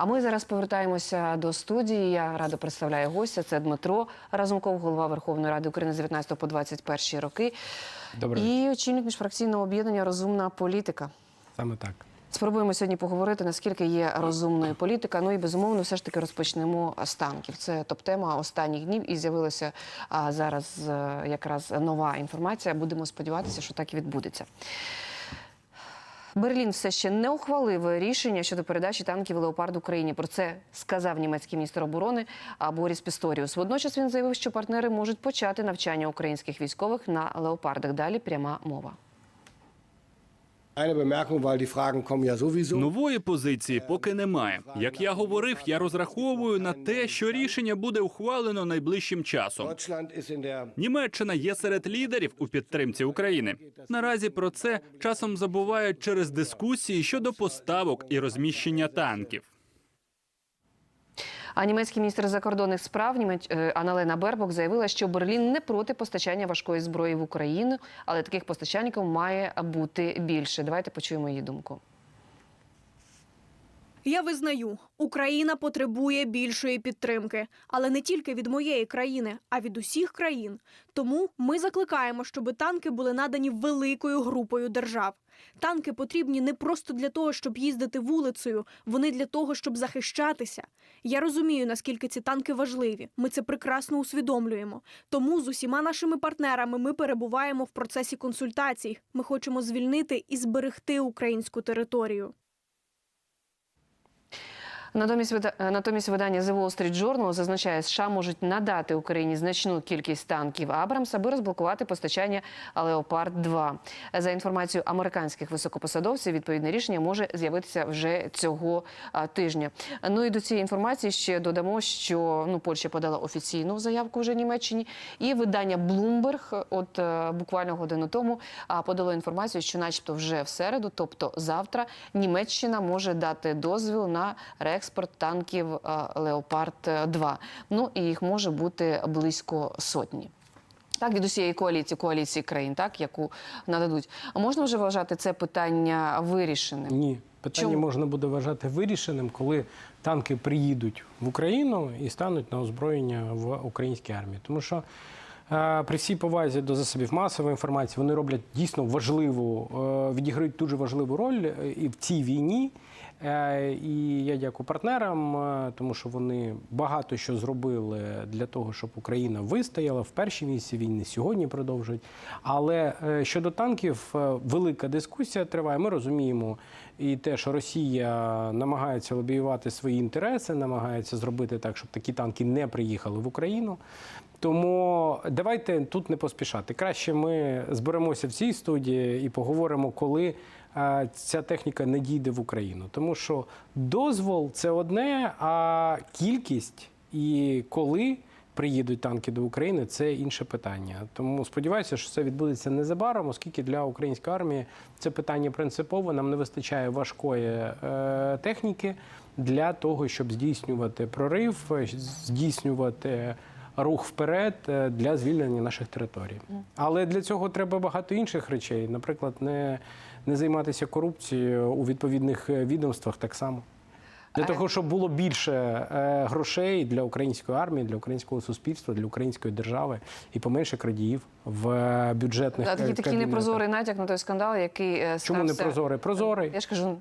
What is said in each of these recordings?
А ми зараз повертаємося до студії. Я радо представляю гостя. Це Дмитро Разумков, голова Верховної Ради України з 19 по 21 роки. Добре, І очільник міжфракційного об'єднання Розумна політика. саме так. Спробуємо сьогодні поговорити, наскільки є розумною політика. Ну і безумовно, все ж таки розпочнемо з танків. Це топ-тема останніх днів, і з'явилася зараз е, якраз нова інформація. Будемо сподіватися, що так і відбудеться. Берлін все ще не ухвалив рішення щодо передачі танків Леопард Україні. Про це сказав німецький міністр оборони Боріс Пісторіус. Водночас він заявив, що партнери можуть почати навчання українських військових на леопардах. Далі пряма мова. Нової позиції поки немає. Як я говорив, я розраховую на те, що рішення буде ухвалено найближчим часом. Німеччина є серед лідерів у підтримці України. Наразі про це часом забувають через дискусії щодо поставок і розміщення танків. А німецький міністр закордонних справ е, Аналена Бербок заявила, що Берлін не проти постачання важкої зброї в Україну, але таких постачальників має бути більше. Давайте почуємо її думку. Я визнаю, Україна потребує більшої підтримки, але не тільки від моєї країни, а від усіх країн. Тому ми закликаємо, щоб танки були надані великою групою держав. Танки потрібні не просто для того, щоб їздити вулицею, вони для того, щоб захищатися. Я розумію, наскільки ці танки важливі. Ми це прекрасно усвідомлюємо. Тому з усіма нашими партнерами ми перебуваємо в процесі консультацій. Ми хочемо звільнити і зберегти українську територію. Натомість, е, натомість видання The Wall Street Journal зазначає, США можуть надати Україні значну кількість танків Абрамс, аби розблокувати постачання Леопард 2 За інформацією американських високопосадовців, відповідне рішення може з'явитися вже цього тижня. Ну і до цієї інформації ще додамо, що ну Польща подала офіційну заявку вже Німеччині, і видання Bloomberg, от е, буквально годину тому, подало інформацію, що, начебто, вже в середу, тобто завтра, Німеччина може дати дозвіл на реекспорт танків Леопард 2 Ну і їх може бути близько сотні. Так, від усієї коаліції, коаліції країн, так, яку нададуть. А можна вже вважати це питання вирішеним? Ні, питання Чому? можна буде вважати вирішеним, коли танки приїдуть в Україну і стануть на озброєння в українській армії. Тому що е, при всій повазі до засобів масової інформації вони роблять дійсно важливу, е, відіграють дуже важливу роль е, і в цій війні. Е, І я дякую партнерам, е, тому що вони багато що зробили для того, щоб Україна вистояла в першій місці війни. Сьогодні продовжують. Але е, щодо танків, велика дискусія триває. Ми розуміємо і те, що Росія намагається лобіювати свої інтереси, намагається зробити так, щоб такі танки не приїхали в Україну. Тому давайте тут не поспішати. Краще ми зберемося в цій студії і поговоримо, коли ця техніка не дійде в Україну. Тому що дозвол це одне, а кількість і коли приїдуть танки до України це інше питання. Тому сподіваюся, що це відбудеться незабаром, оскільки для української армії це питання принципове. Нам не вистачає важкої е, техніки для того, щоб здійснювати прорив, е, здійснювати рух вперед е, для звільнення наших територій. Але для цього треба багато інших речей, наприклад, не, не займатися корупцією у відповідних е, відомствах так само. Для того, щоб було більше е, грошей для української армії, для українського суспільства, для української держави і поменше крадіїв в бюджетних А такий такий непрозорий натяк на той скандал, який е, Чому не прозорий? Прозорий. Я ж кажу.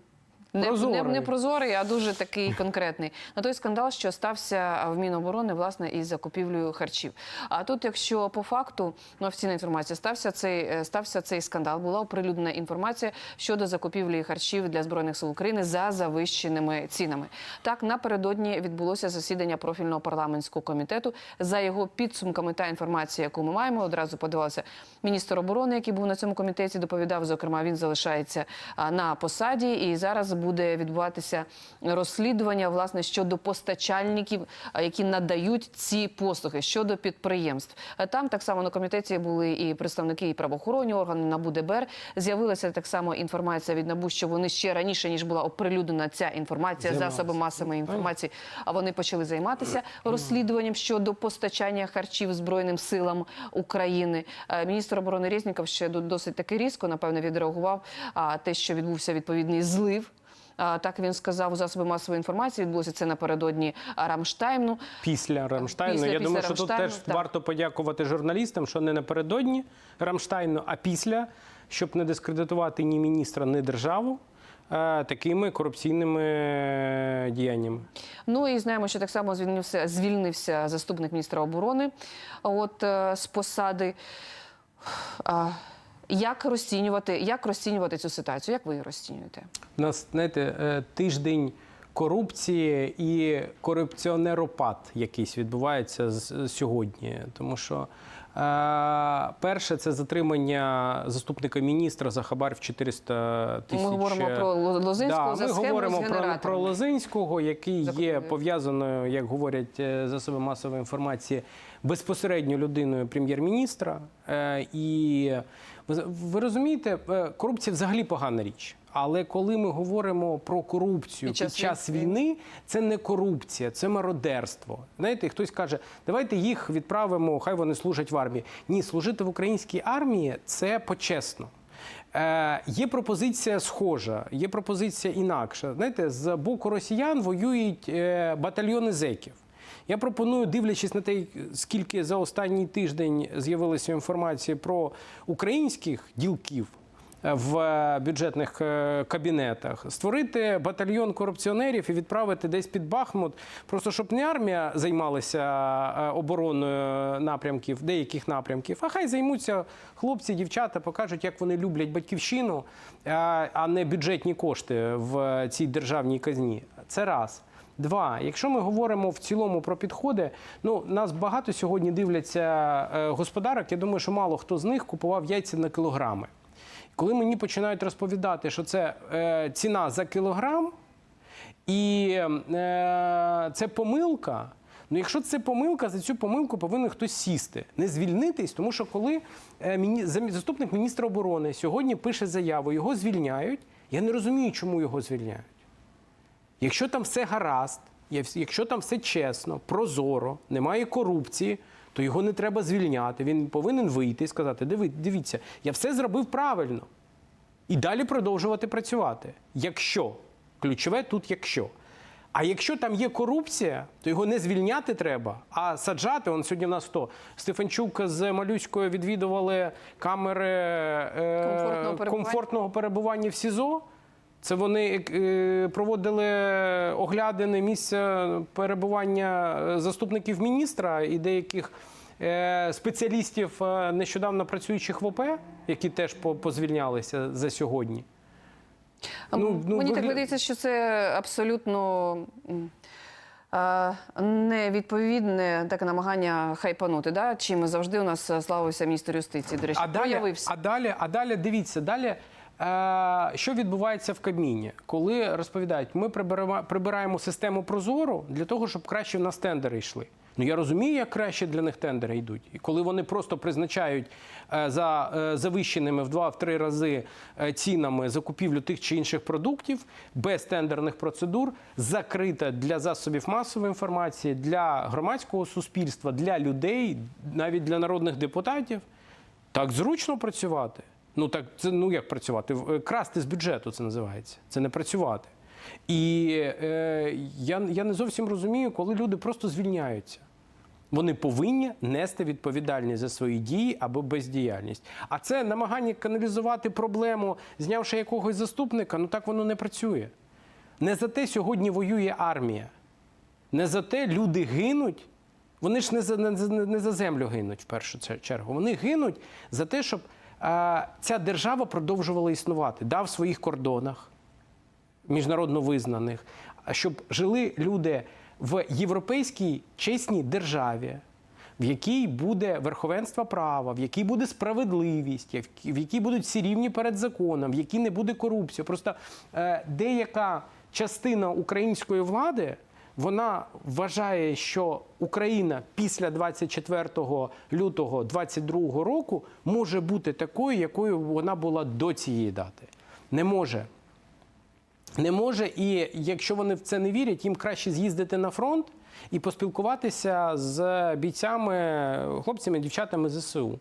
Не, не, не прозорий, а дуже такий конкретний. На той скандал, що стався в Міноборони власне із закупівлею харчів. А тут, якщо по факту ну, офіційна інформація, стався цей е, стався цей скандал, була оприлюднена інформація щодо закупівлі харчів для збройних сил України за завищеними цінами. Так напередодні відбулося засідання профільного парламентського комітету. За його підсумками та інформація, яку ми маємо, одразу подавався міністр оборони, який був на цьому комітеті. Доповідав, зокрема, він залишається на посаді, і зараз буде відбуватися розслідування власне щодо постачальників, які надають ці послуги щодо підприємств. Там так само на комітеті були і представники і правоохоронні органи НАБУ ДБР. З'явилася так само інформація від НАБУ, що вони ще раніше ніж була оприлюднена ця інформація засоби масової інформації. А вони почали займатися розслідуванням щодо постачання харчів збройним силам України. Е, Міністр оборони Резніков ще до- досить таки різко, напевно, відреагував а, те, що відбувся відповідний злив Так він сказав у засоби масової інформації. Відбулося це напередодні Рамштайну. Після Рамштайну. Після- Я після думаю, що тут теж так. варто подякувати журналістам, що не напередодні Рамштайну, а після, щоб не дискредитувати ні міністра, ні державу е, такими корупційними е, діяннями. Ну і знаємо, що так само звільнився, звільнився заступник міністра оборони от, е, з посади. Як розцінювати, як розцінювати цю ситуацію? Як ви її розцінюєте? У нас, знаєте, е, тиждень корупції і корупціонеропад якийсь відбувається сьогодні. Тому що е, перше це затримання заступника міністра за хабар в 400 тисяч. Ми говоримо про Лозинського Да, за ми говоримо про, про. Лозинського, який є пов'язаною, як говорять е, засоби масової інформації, безпосередньо людиною прем'єр-міністра. Е, І ви, розумієте, е, корупція взагалі погана річ. Але коли ми говоримо про корупцію Під під час час, війни. війни, це не корупція, це мародерство. Знаєте, хтось каже, давайте їх відправимо, хай вони служать в армії. Ні, служити в українській армії це почесно. Е, є пропозиція схожа, є пропозиція інакша. Знаєте, з боку росіян воюють е, батальйони зеків. Я пропоную, дивлячись на те, скільки за останній тиждень з'явилося інформації про українських ділків е, в е, бюджетних е, кабінетах, створити батальйон корупціонерів і відправити десь під Бахмут, просто щоб не армія займалася обороною напрямків, деяких напрямків, а хай займуться хлопці, дівчата, покажуть, як вони люблять батьківщину, а не бюджетні кошти в цій державній казні. Це раз. Два, якщо ми говоримо в цілому про підходи, ну нас багато сьогодні дивляться е, господарок. Я думаю, що мало хто з них купував яйця на кілограми. Коли мені починають розповідати, що це е, ціна за кілограм, і е, це помилка. Ну, якщо це помилка, за цю помилку повинен хтось сісти, не звільнитись, тому що коли е, заступник міністра оборони сьогодні пише заяву, його звільняють. Я не розумію, чому його звільняють. Якщо там все гаразд, якщо там все чесно, прозоро, немає корупції, то його не треба звільняти. Він повинен вийти і сказати: «Диви- дивіться, я все зробив правильно. І далі продовжувати працювати. Якщо ключове тут якщо. А якщо там є корупція, то його не звільняти треба, а саджати. Он сьогодні в нас хто? Стефанчук з Малюською відвідували камери е, Комфортного перебування. комфортного перебування в СІЗО. Це вони е, проводили оглядини місця перебування е, заступників міністра і деяких е, спеціалістів, нещодавно працюючих в ОП, які теж позвільнялися за сьогодні. Ну, ну, Мені так видається, що це абсолютно невідповідне таке намагання хайпанути. Да? Чим завжди у нас славився міністр юстиції. До речі, А далі, проявився. а далі, а далі дивіться, далі. Що відбувається в Кабміні, коли розповідають, ми прибираємо, систему Прозоро для того, щоб краще в нас тендери йшли. Ну я розумію, як краще для них тендери йдуть. І коли вони просто призначають е, за е, завищеними в два-три рази е, цінами закупівлю тих чи інших продуктів без тендерних процедур, закрита для засобів масової інформації, для громадського суспільства, для людей, навіть для народних депутатів. Так зручно працювати. Ну так це ну як працювати? Е, Красти з бюджету це називається. Це не працювати. І е, я, я не зовсім розумію, коли люди просто звільняються. Вони повинні нести відповідальність за свої дії або бездіяльність. А це намагання каналізувати проблему, знявши якогось заступника, ну так воно не працює. Не за те сьогодні воює армія. Не за те люди гинуть. Вони ж не за, не, не за землю гинуть в першу чергу. Вони гинуть за те, щоб ця держава продовжувала існувати, да, в своїх кордонах, міжнародно визнаних, щоб жили люди в європейській чесній державі, в якій буде верховенство права, в якій буде справедливість, в якій- будуть всі рівні перед законом, в якій не буде корупції. Просто е, деяка частина української влади. Вона вважає, що Україна після 24 лютого 22 року може бути такою, якою вона була до цієї дати. Не може. Не може, і якщо вони в це не вірять, їм краще з'їздити на фронт і поспілкуватися з бійцями, хлопцями, дівчатами ЗСУ,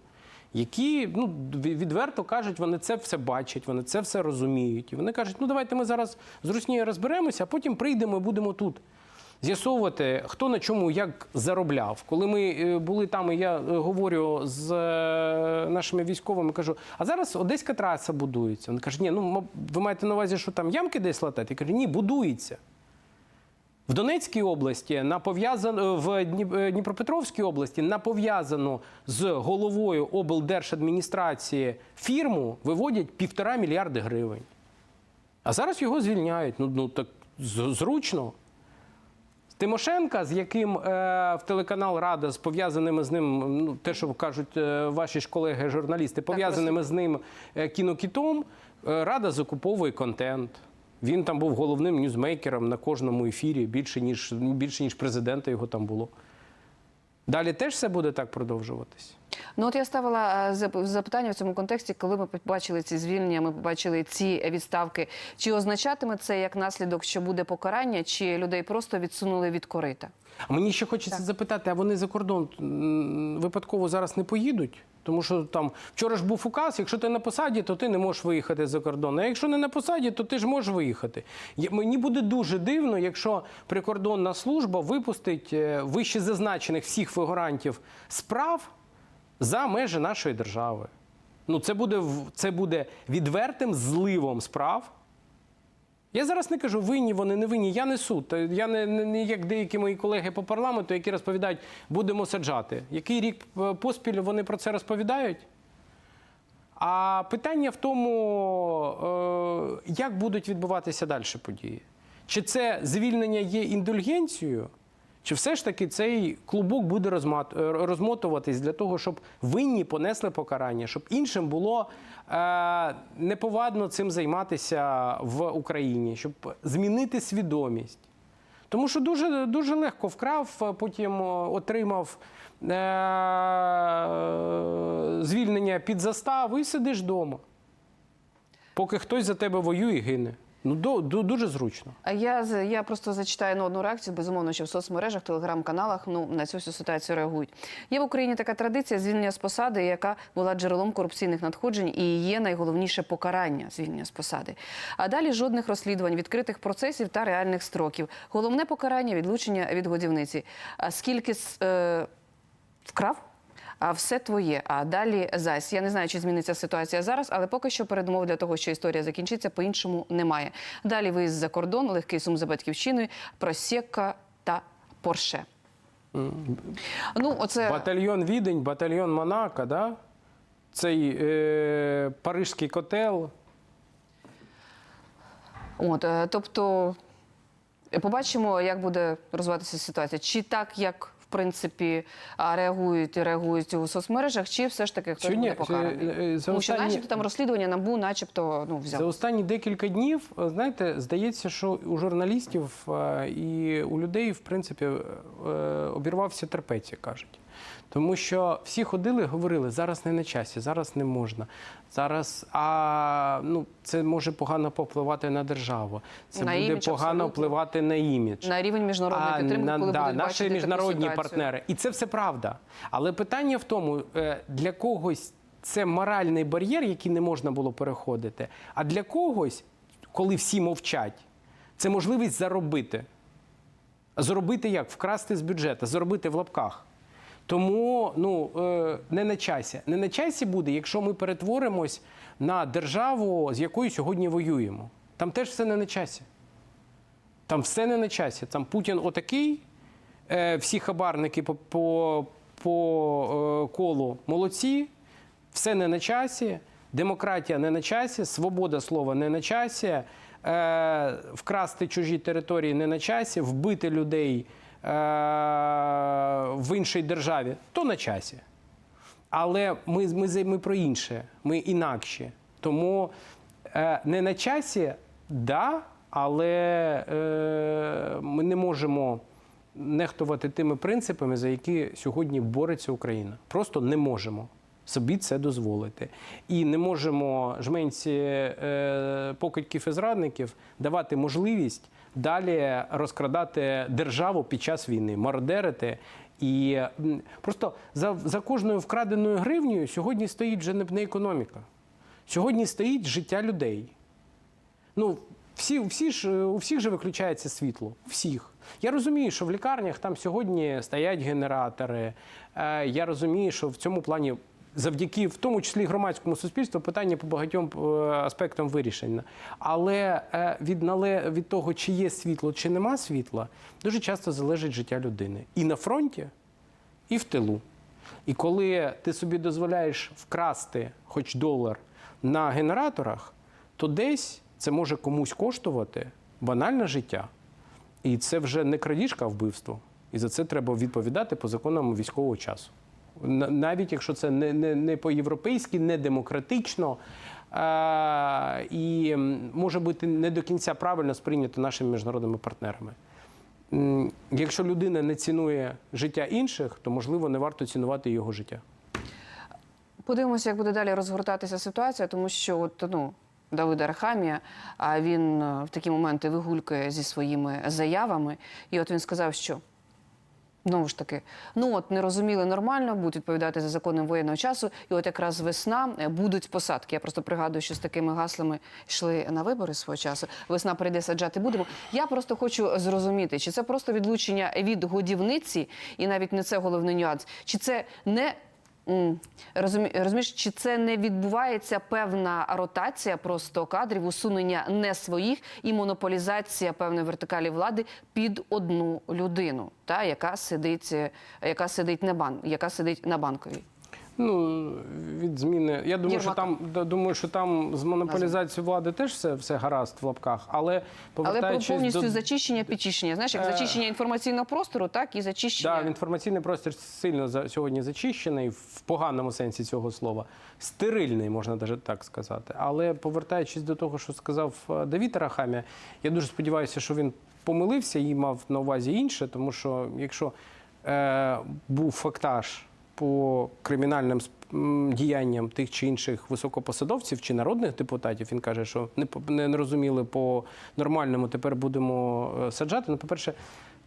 які ну відверто кажуть, вони це все бачать, вони це все розуміють. І вони кажуть, ну давайте ми зараз з Руснією розберемося, а потім прийдемо і будемо тут. З'ясовувати, хто на чому як заробляв. Коли ми е, були там, і я е, говорю з е, нашими військовими, кажу: а зараз одеська траса будується. Вони кажуть, ні, ну ви маєте на увазі, що там ямки десь латати? Я кажу, ні, будується. В Донецькій області на пов'язану в Дніпропетровській області на пов'язану з головою облдержадміністрації фірму виводять півтора мільярди гривень. А зараз його звільняють. Ну, ну так зручно. Тимошенка, з яким е, в телеканал Рада з пов'язаними з ним, ну те, що кажуть е, ваші ж колеги журналісти, пов'язаними з ним е, кінокітом, е, Рада закуповує контент. Він там був головним ньюзмейкером на кожному ефірі, більше ніж більше ніж президента його там було. Далі теж все буде так продовжуватись. Ну от я ставила е, запитання в цьому контексті, коли ми побачили ці звільнення, ми побачили ці відставки. Чи означатиме це як наслідок, що буде покарання, чи людей просто відсунули від корита? А мені ще хочеться запитати, а вони за кордон випадково зараз не поїдуть? Тому що там вчора ж був указ, якщо ти на посаді, то ти не можеш виїхати за кордон. А якщо не на посаді, то ти ж можеш виїхати. Мені буде дуже дивно, якщо прикордонна служба випустить е, вище зазначених всіх фігурантів справ за межі нашої держави. Ну, це буде, це буде відвертим зливом справ. Я зараз не кажу, винні вони не винні. Я не суд. Я не, не, як деякі мої колеги по парламенту, які розповідають, будемо саджати. Який рік е, поспіль вони про це розповідають? А питання в тому, е, як будуть відбуватися далі події. Чи це звільнення є індульгенцією, чи все ж таки цей клубок буде е, розмотуватись для того, щоб винні понесли покарання, щоб іншим було е, неповадно цим займатися в Україні, щоб змінити свідомість. Тому що дуже, дуже легко вкрав, потім отримав е- звільнення під заставу і сидиш вдома. Поки хтось за тебе воює і гине. Ну, до, до- дуже зручно. А я я просто зачитаю на одну реакцію. Безумовно, що в соцмережах, телеграм-каналах ну на цю всю ситуацію реагують. Є в Україні така традиція звільнення з посади, яка була джерелом корупційних надходжень, і є найголовніше покарання звільнення з посади. А далі жодних розслідувань, відкритих процесів та реальних строків. Головне покарання відлучення від годівниці. А скільки е, вкрав? Все твоє. А далі зась. Я не знаю, чи зміниться ситуація зараз, але поки що передумов для того, що історія закінчиться, по-іншому немає. Далі виїзд за кордон, легкий сум за батьківщиною, просека та порше. Ну, оце Батальйон Відень, батальйон Монако, да? цей е, парижський котел. от, е, тобто побачимо, як буде розвиватися ситуація. Чи так, як принципі реагують і реагують у соцмережах, чи все ж таки хтось буде покараний? е, Тому що, начебто, там розслідування набу, начебто, ну взяв. За останні декілька днів, е, знаєте, здається, що у журналістів е, і у людей, в принципі, обірвався терпець, як кажуть. Тому що всі ходили, говорили, зараз не на часі, зараз не можна. Зараз а ну це може погано попливати на державу. Це На буде імідж, погано абсолютно. впливати на імідж. На рівень міжнародної підтримки, на- коли да, будуть наші бачити таку міжнародні ситуацію. партнери. І це все правда. Але питання в тому, е, для когось це моральний бар'єр, який не можна було переходити. А для когось, коли всі мовчать, це можливість заробити. Заробити як? Вкрасти з бюджету, заробити в лапках. Тому ну, е, не на часі. Не на часі буде, якщо ми перетворимось на державу, з якою сьогодні воюємо. Там теж все не на часі. Там все не на часі. Там Путін отакий, е, всі хабарники по, по, по е, колу молодці, все не на часі, демократія не на часі, свобода слова не на часі, е, вкрасти чужі території не на часі, вбити людей в іншій державі то на часі. Але ми, ми, ми про інше, ми інакші. Тому е, не на часі, да, але е, ми не можемо нехтувати тими принципами, за які сьогодні бореться Україна. Просто не можемо собі це дозволити. І не можемо жменці е, покидьків і зрадників давати можливість далі розкрадати державу під час війни, мародерити. І просто за, за кожною вкраденою гривнею сьогодні стоїть вже не, економіка. Сьогодні стоїть життя людей. Ну, всі, всі ж, у всіх же виключається світло. Всіх. Я розумію, що в лікарнях там сьогодні стоять генератори. Е, я розумію, що в цьому плані, завдяки в тому числі громадському суспільству, питання по багатьом е, аспектам вирішено. Але е, від, нале, від того, чи є світло, чи нема світла, дуже часто залежить життя людини. І на фронті, і в тилу. І коли ти собі дозволяєш вкрасти хоч долар на генераторах, то десь це може комусь коштувати банальне життя. І це вже не крадіжка, а вбивство. І за це треба відповідати по законам військового часу. На- Навіть якщо це не, не, не по-європейськи, не демократично е- і може бути не до кінця правильно сприйнято нашими міжнародними партнерами. Якщо людина не цінує життя інших, то можливо не варто цінувати його життя. Подивимося, як буде далі розгортатися ситуація, тому що от, ну, Давид Архамія, а він е, в такі моменти вигулькує зі своїми заявами. І от він сказав, що знову ж таки, ну от не розуміли нормально, будуть відповідати за законом воєнного часу. І от якраз весна е, будуть посадки. Я просто пригадую, що з такими гаслами йшли на вибори свого часу. Весна прийде, саджати будемо. Я просто хочу зрозуміти, чи це просто відлучення від годівниці, і навіть не це головний нюанс, чи це не розумієш, чи це не відбувається певна ротація просто кадрів, усунення не своїх і монополізація певної вертикалі влади під одну людину, та яка сидить, е, яка сидить на бан, яка сидить на банковій. Ну, від зміни. Я думаю, що там думаю, що там з монополізацією влади теж все, все гаразд в лапках. Але Але про повністю до зачищення, підчищення. Знаєш, як Е, зачищення інформаційного простору, так і зачищення. да, інформаційний простір сильно за сьогодні зачищений в поганому сенсі цього слова. Стерильний, можна навіть так сказати. Але повертаючись до того, що сказав е, Давід Арахамія, я дуже сподіваюся, що він помилився і мав на увазі інше, тому що якщо е, був фактаж по кримінальним діянням тих чи інших високопосадовців чи народних депутатів, він каже, що не, по- не розуміли по нормальному, тепер будемо е, саджати. Ну, по-перше,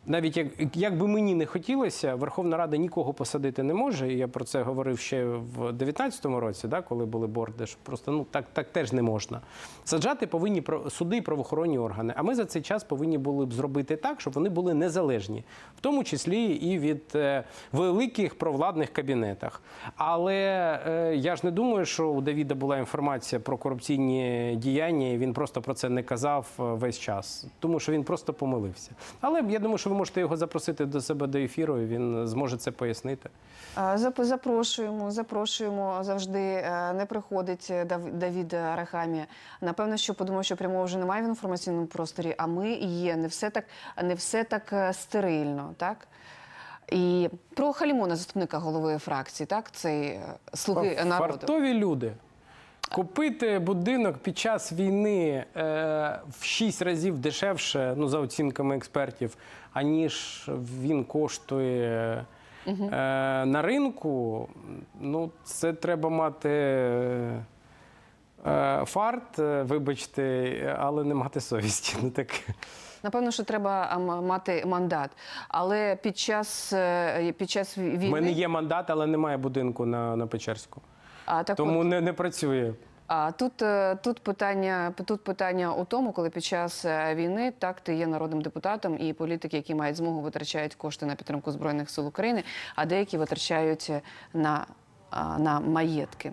навіть як, як би мені не хотілося, Верховна Рада нікого посадити не може. Я про це говорив ще в 19-му році, да, коли були борди. Що просто ну так, так теж не можна. Саджати повинні про- суди і правоохоронні органи. А ми за цей час повинні були б зробити так, щоб вони були незалежні, в тому числі і від е, великих провладних кабінетах. Але е, я ж не думаю, що у Давіда була інформація про корупційні діяння, і він просто про це не казав е, весь час, тому що він просто помилився. Але я думаю, що ви можете його запросити до себе до ефіру, і він зможе це пояснити. Запрошуємо, запрошуємо завжди. е, Не приходить е, Давід Арахамія. Напевно, що подумав, що прямого вже немає в інформаційному просторі, а ми є. Не все так, не все так е, стерильно, так? І про Халімона, заступника голови фракції, так? Цей слуги народу. Фартові люди. Купити будинок під час війни е, в 6 разів дешевше, ну за оцінками експертів, аніж він коштує е, на ринку. Ну, це треба мати е, фарт, е, вибачте, але не мати совісті. Ну, так. Напевно, що треба мати мандат. Але під час, е, під час ві- У війни... мене є мандат, але немає будинку на, на Печерську. А, так Тому от, не, не працює. А тут, е, тут питання тут питання у тому, коли під час е, війни так ти є народним депутатом і політики, які мають змогу витрачають кошти на підтримку збройних сил України, а деякі витрачають на, на маєтки.